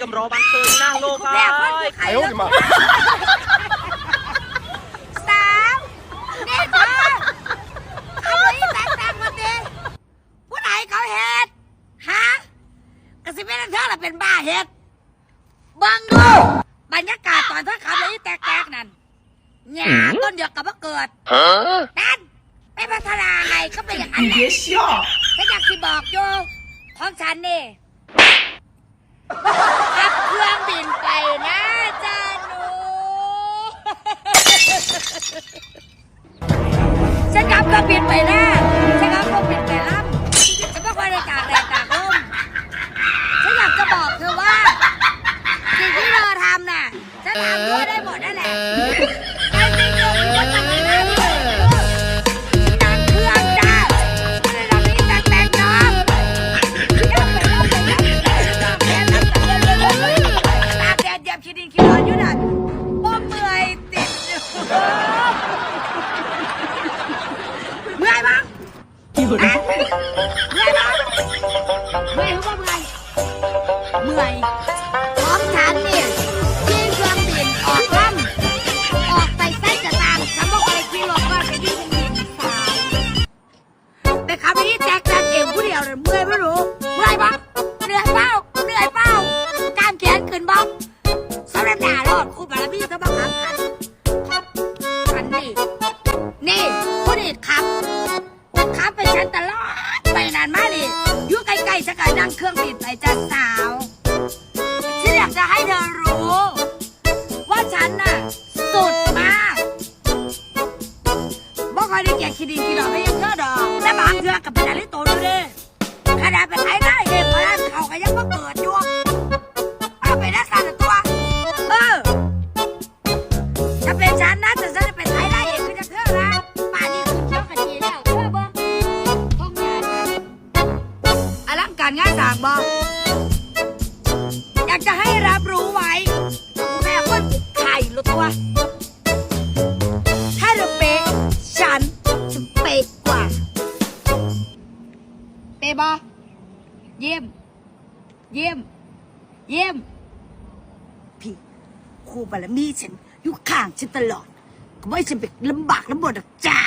tay รอบัต bán tươi nang lô khai Khéo สามเด็กมาเอาไว้สายตังมาเตะผู้ใดเขาเห็ดฮะกระสิบเป็นเธอละเป็นบ้าเห็ดบังดูบรรยากาศตอนเธอขับเลยแตกๆนั่นหยาต้นเดียวกับว่าเกิด Huh? นั่นไม่พัฒนาไงก็เป็นอย่างนั้นแหละ。ฉันอยากสิบอกโยของฉันนี่ จะกลับก็ปิดไปแน่ เมื่อยมั้งเมื่อยหรือว่าเมื่อยเมื่อยของฉันเนี่ยที่เครื่องบินออกล่ำออกไปใต้จะตามฉันบอกเลยพี่หลอกว่าไปที่เป็นดินสายแต่คำนี้แจ็คแจ็คเองผู้เดียวเลยเมื่อยไม่รู้เมื่อยปะับไปฉันตลอดไปนานมากนี่อยู่ใกล้ๆสักก็นั่งเครื่องบินไปจ้าสาวฉันอยากจะให้เธอรู้ ว่าฉันน่ะสุดมากบ่ค่อยได้แก่คิดดีคิดดอกไม่ยังเธอดอกและบางเทือกับ การงานสร้างบ่อยากจะให้รับรู้ไว้แม่ว่าไข่รู้ตัว ถ้าเราเป๊ะฉันจะเป๊ะกว่า เป๊ะบอเยี่ยม เยี่ยม เยี่ยม พี่ครูบารมีฉันอยู่ข้างฉันตลอด ก็ไม่ให้ฉันไปลำบากลำบนหรอกจ้า